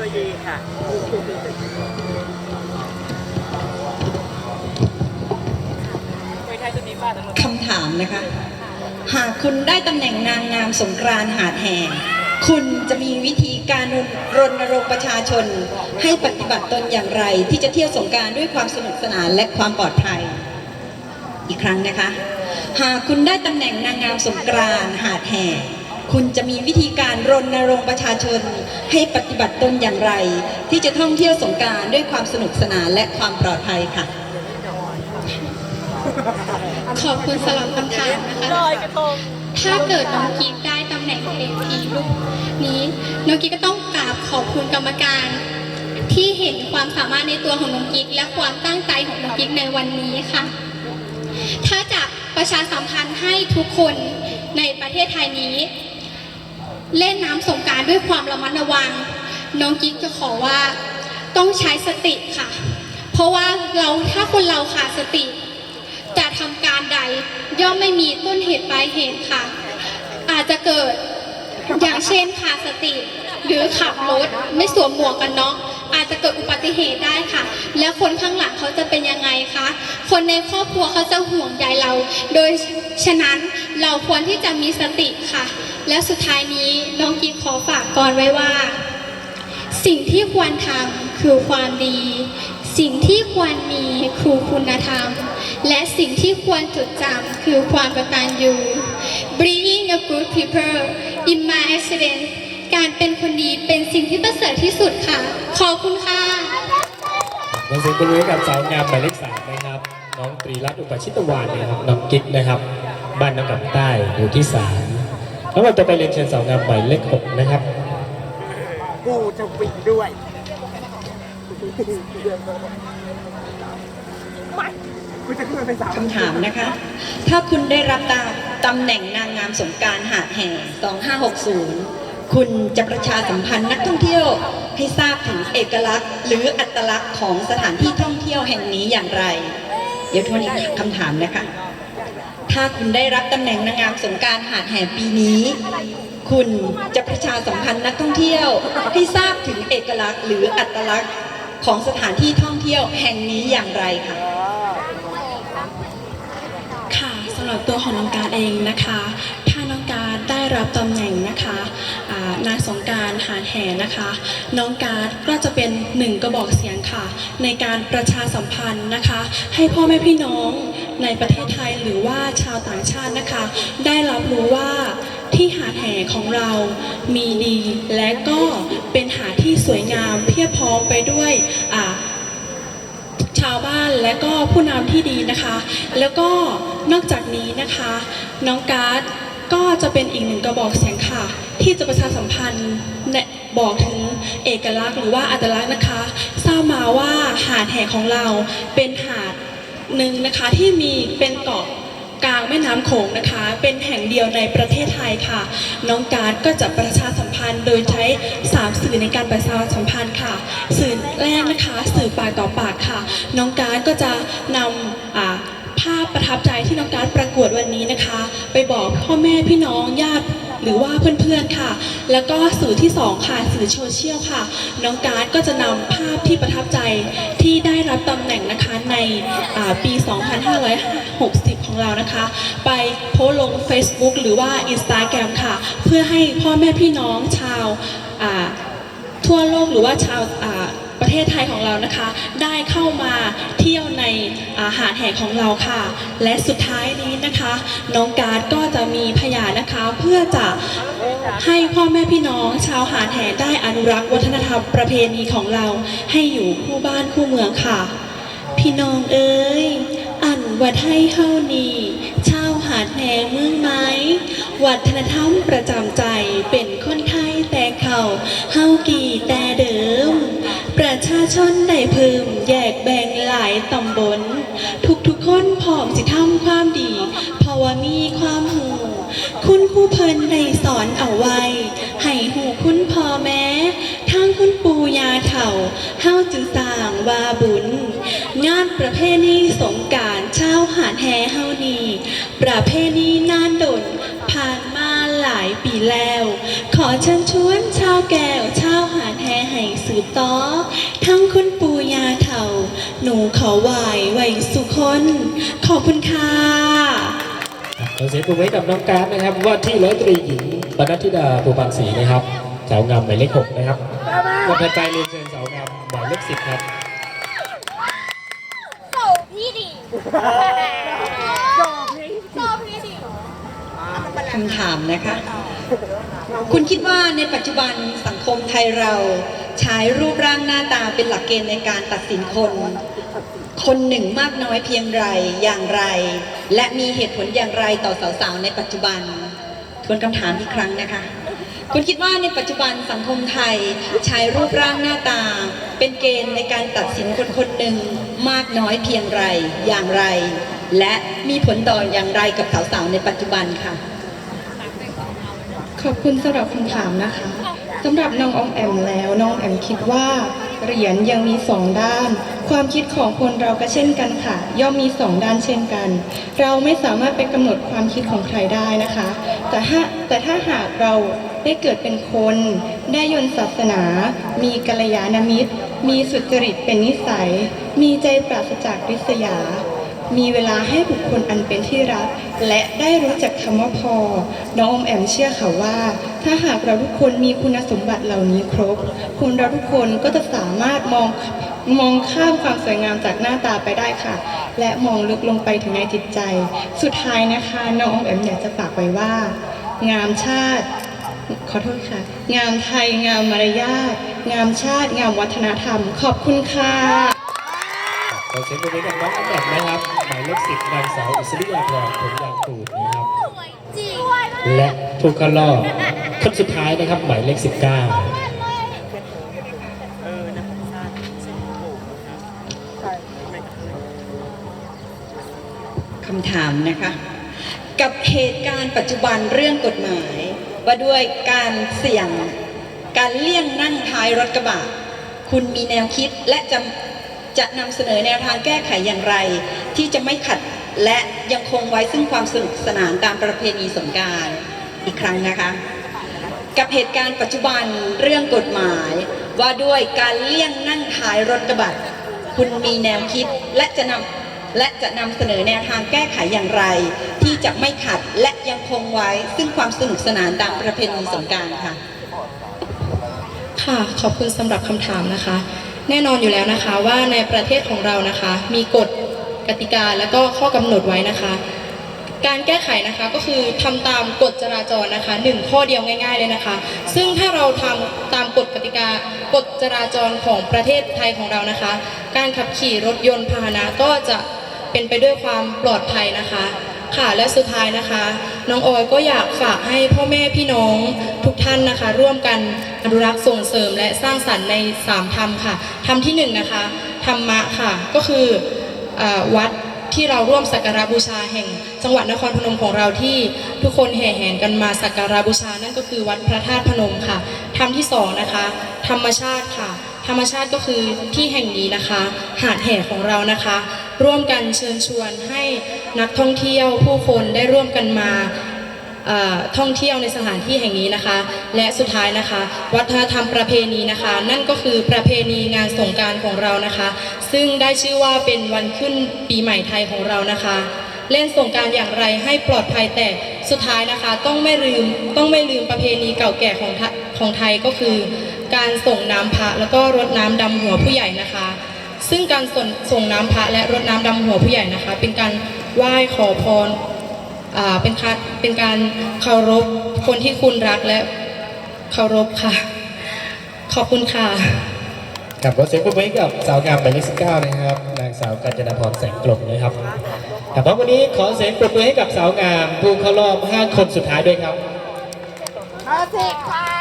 ด้วยดีค่ะคำถามนะคะ หากคุณได้ตำแหน่งนางงามสงกรานต์หาดแห่คุณจะมีวิธีการรณรงค์ประชาชน ให้ปฏิบัติตนอย่างไร ที่จะเที่ยวสงการด้วยความสนุกสนานและความปลอดภัย อีกครั้งนะคะ หากคุณได้ตำแหน่งนางงามสงกรานต์หาดแห่ คุณจะมีวิธีการรณรงค์ประชาชนให้ปฏิบัติตนอย่างไร ที่จะท่องเที่ยวสงการด้วยความสนุกสนานและความปลอดภัยค่ะ ขอบคุณสำหรับคำถามนะคะลอยกระทงถ้าเกิดน้องกิ๊กได้ตำแหน่ง AP ลูกนี้น้องกิ๊กก็ต้องกราบขอบคุณกรรมการที่เห็นความสามารถในตัวของน้องกิ๊กและความตั้งใจของน้องกิ๊กในวันนี้ค่ะ ถ้าจะประชาสัมพันธ์ให้ทุกคนในประเทศไทยนี้ เล่นน้ำสงการด้วยความระมัดระวัง น้องกิ๊กจะขอว่าต้องใช้สติค่ะ เพราะว่าเราถ้าคนเราขาดสติ จะทำการใดย่อมไม่มีต้นเหตุปลายเหตุค่ะ อาจจะเกิดอย่างเช่นขาดสติ หรือขับรถไม่สวมหมวกกันน็อกอาจจะเกิดอุบัติเหตุได้ค่ะ แล้วคนข้างหลังเขาจะเป็นยังไงคะ คนในครอบครัวเขาจะห่วงใยเรา โดยฉะนั้นเราควรที่จะมีสติค่ะ และสุดท้ายนี้น้องกิ๊กขอฝากก่อนไว้ว่า สิ่งที่ควรทำคือความดี สิ่งที่ควรมีคือคุณธรรม และสิ่งที่ควรจดจำคือความกตัญญู Being a good people in my accident การเป็นคนดีเป็นสิ่งที่ประเสริฐที่สุดค่ะ ขอบคุณค่ะขอเสียงปรบมือให้กับสาวงามหมายเลขสามนะครับ น้องตรีรัตน์อุปชิตวานนะครับ น้องกิ๊กนะครับ บ้านน้ำกำใต้หมู่ที่สาม ล้วเราจะไปเรียนเชิญสาวงามหมายเลขหกนะครับกูจะวิ่งด้วยไม่กูจะขึ้นไปเป็นสาวคำถามนะคะ ถ้าคุณได้รับตาตำแหน่งนางงามสงกรารหาดแห่ 2560 คุณจะประชาสัมพันธ์นักท่องเที่ยวให้ทราบถึงเอกลักษณ์ หรืออัตลักษณ์ของสถานที่ท่องเที่ยวแห่งนี้อย่างไร เดี๋ยวทวนอีกคำถามนะคะ ถ้าคุณได้รับตำแหน่งนางงามสงการหาดแห่ปีนี้ คุณจะประชาสัมพันธ์นักท่องเที่ยวให้ทราบถึงเอกลักษณ์หรืออัตลักษณ์ของสถานที่ท่องเที่ยวแห่งนี้อย่างไรคะค่ะสำหรับตัวของน้องการเองนะคะ แห่นะคะ น้องการก็จะเป็นหนึ่งกระบอกเสียงค่ะ ในการประชาสัมพันธ์นะคะ ให้พ่อแม่พี่น้องในประเทศไทยหรือว่าชาวต่างชาตินะคะ ได้รับรู้ว่าที่หาดแห่ของเรามีดีและก็เป็นหาดที่สวยงามเพียบพร้อมไปด้วยชาวบ้านและก็ผู้นำที่ดีนะคะ แล้วก็นอกจากนี้นะคะ น้องการ์ดก็จะเป็นอีกหนึ่งกระบอกเสียงค่ะ ที่จะประชาสัมพันธ์ บอกถึงเอกลักษณ์หรือว่าอัตลักษณ์นะคะ ทราบมาว่าหาดแห่ของเราเป็นหาดหนึ่งนะคะที่มีเป็นเกาะกลางแม่น้ำโขงนะคะ เป็นแห่งเดียวในประเทศไทยค่ะ น้องการ์ดก็จะประชาสัมพันธ์โดยใช้3สื่อในการประชาสัมพันธ์ค่ะ สื่อแรกนะคะสื่อปากต่อปากค่ะ น้องการ์ดก็จะนำภาพประทับใจที่น้องการ์ดประกวดวันนี้นะคะ ไปบอกพ่อแม่พี่น้องญาติ หรือว่าเพื่อนๆค่ะ แล้วก็สื่อที่สองค่ะ สื่อโซเชียลค่ะ น้องการ์ดก็จะนำภาพที่ประทับใจที่ได้รับตำแหน่งนะคะในปี 2560 ของเรานะคะ ไปโพสลง Facebook หรือว่า Instagram ค่ะ เพื่อให้พ่อแม่พี่น้องชาวทั่วโลกหรือว่าชาว เทศไทยของเรานะคะ ได้เข้ามาเที่ยวในอาหารแห่ของเราค่ะ และสุดท้ายนี้นะคะ น้องการ์ดก็จะมีพยานนะคะ เพื่อจะให้พ่อแม่พี่น้องชาวหาดแห่ได้อนุรักษ์วัฒนธรรมประเพณีของเราให้อยู่คู่บ้านคู่เมืองค่ะ พี่น้องเอ้ยอันวัดให้เฮานีชาวหาดแหงเมืองไม้วัฒนธรรมประจำใจเป็นคนไทยแต่เขาเฮากี่แต่ ชาชนได้เพิ่มแยกแบ่งหลายตำบล ทุกๆคนพร้อมสิทำความดีเพราะว่ามีความหูคุณครูเพิ่นได้สอนเอาไว้ ให้หูคุณพ่อแม่ทางคุณปู่ยาเฒ่าเฮาจึงสร้างว่าบุญ งานประเพณีสงการเช้าวหาดแฮเฮานีประเพณีนานดนผ่าน หลายปีแล้ว ขอเชิญชวนชาวแก้วชาวหาดแห่ให้สืบต่อ ทั้งคุณปู่ยาเฒ่า หนูขอไหวไหวสุคน ขอบคุณค่ะขอเสียงปรบมือให้กับน้องการดนะครับ ว่าที่ร้อยตรีหญิงปนัดธิดาภูบางศรีนะครับสาวงามหมายเลขหกนะครับวันถัดไปเรียนเชิญสาวงามหมายเลขสิบครับโดดพี่ คำถามนะคะ คุณคิดว่าในปัจจุบันสังคมไทยเราใช้รูปร่างหน้าตาเป็นหลักเกณฑ์ในการตัดสินคน คนหนึ่งมากน้อยเพียงไรอย่างไร และมีเหตุผลอย่างไรต่อสาวๆในปัจจุบันทวนคำถามอีกครั้งนะคะ คุณคิดว่าในปัจจุบันสังคมไทยใช้รูปร่างหน้าตา เป็นเกณฑ์ในการตัดสินคนคนหนึ่งมากน้อยเพียงไรอย่างไร และมีผลต่ออย่างไรกับสาวๆในปัจจุบันค่ะ ขอบคุณสำหรับคำถามนะคะสำหรับน้องอมแอมแล้วน้องแอมคิดว่าเหรียญยังมีสองด้าน ความคิดของคนเราก็เช่นกันค่ะ ย่อมมีสองด้านเช่นกัน เราไม่สามารถไปกำหนดความคิดของใครได้นะคะ แต่ถ้าแต่ถ้าหากเราได้เกิดเป็นคน ได้ยนศาสนา มีกัลยาณมิตร มีสุจริตเป็นนิสัย มีใจปราศจากริษยา มีเวลาให้บุคคลอันเป็นที่รัก และได้รู้จักคำว่าพอ น้องอมแอมเชื่อค่ะว่า ถ้าหากเราทุกคนมีคุณสมบัติเหล่านี้ครบคุณเราทุกคนก็จะสามารถมองมองข้ามความสวยงามจากหน้าตาไปได้ค่ะ และมองลึกลงไปถึงในจิตใจ สุดท้ายนะคะน้องอมแอมอยากจะฝากไว้ว่า งามชาติขอโทษค่ะ งามไทย งามมารยาท งามชาติ งามวัฒนธรรม ขอบคุณค่ะ ขอเสียงปรบมือกับน้องอันดับนะครับ หมายเลขสิบนางสาวอิสริยาพรผลยางตูดนะครับและผู้เข้ารอบคนสุดท้ายนะครับ หมายเลขสิบเก้าคำถามนะคะ กับเหตุการณ์ปัจจุบันเรื่องกฎหมาย ว่าด้วยการเสี่ยง การเลี่ยงนั่งท้ายรถกระบะ คุณมีแนวคิดและจะ จะนำเสนอแนวทางแก้ไขอย่างไร ที่จะไม่ขัดและยังคงไว้ซึ่งความสนุกสนานตามประเพณีสงการอีกครั้งนะคะ กับเหตุการณ์ปัจจุบันเรื่องกฎหมาย ว่าด้วยการเลี่ยงนั่งท้ายรถกระบะคุณมีแนวคิดและจะนำและจะนำเสนอแนวทางแก้ไขอย่างไร ที่จะไม่ขัดและยังคงไว้ซึ่งความสนุกสนานตามประเพณีสงการค่ะ ค่ะขอบคุณสำหรับคำถามนะคะ แน่นอนอยู่แล้วนะคะว่าในประเทศของเรานะคะ มีกฎกติกาและก็ข้อกำหนดไว้นะคะ การแก้ไขนะคะก็คือทำตามกฎจราจรนะคะหนึ่งข้อเดียวง่าย ๆเลยนะคะ ซึ่งถ้าเราทำตามกฎกติกากฎจราจรของประเทศไทยของเรานะคะ การขับขี่รถยนต์พาหนะก็จะเป็นไปด้วยความปลอดภัยนะคะ ค่ะและสุดท้ายนะคะ น้องออยก็อยากฝากให้พ่อแม่พี่น้องทุกท่านนะคะ ร่วมกันอนุรักษ์ส่งเสริมและสร้างสรรค์ในสามธรรมค่ะธรรมที่หนึ่งนะคะธรรมะค่ะก็คืออวัดที่เราร่วมสักการบูชาแห่ง จังหวัดนครพนมของเราที่ทุกคนแห่แหนกันมาสักการบูชา นั่นก็คือวัดพระธาตุพนมค่ะธรรมที่สองนะคะธรรมชาติค่ะ ธรรมชาติก็คือที่แห่งนี้นะคะ หาดแห่ของเรานะคะ ร่วมกันเชิญชวนให้นักท่องเที่ยวผู้คนได้ร่วมกันมาท่องเที่ยวในสถานที่แห่งนี้นะคะ และสุดท้ายนะคะ วัฒนธรรมประเพณีนะคะ นั่นก็คือประเพณีงานสงการของเรานะคะ ซึ่งได้ชื่อว่าเป็นวันขึ้นปีใหม่ไทยของเรานะคะ เล่นสงการอย่างไรให้ปลอดภัยแต่สุดท้ายนะคะ ต้องไม่ลืมต้องไม่ลืมประเพณีเก่าแก่ของของไทยก็คือ การส่งน้ำพระแล้วก็รดน้ำดำหัวผู้ใหญ่นะคะ ซึ่งการส่งส่งน้ำพระและรดน้ำดำหัวผู้ใหญ่นะคะ เป็นการไหว้ขอพรอ่าเป็นการเป็นการเคารพคนที่คุณรักและเคารพค่ะ ขอบคุณค่ะกับขอเสียงปรบมือให้กับสาวงามหมายเลขสิบเก้านะครับนางสาวกัญจนาพรแสงกลมนะครับครับวันนี้ขอเสียงปรบมือให้กับสาวงามผู้เข้ารอบห้าคนสุดท้ายด้วยครับมาสิค่ะ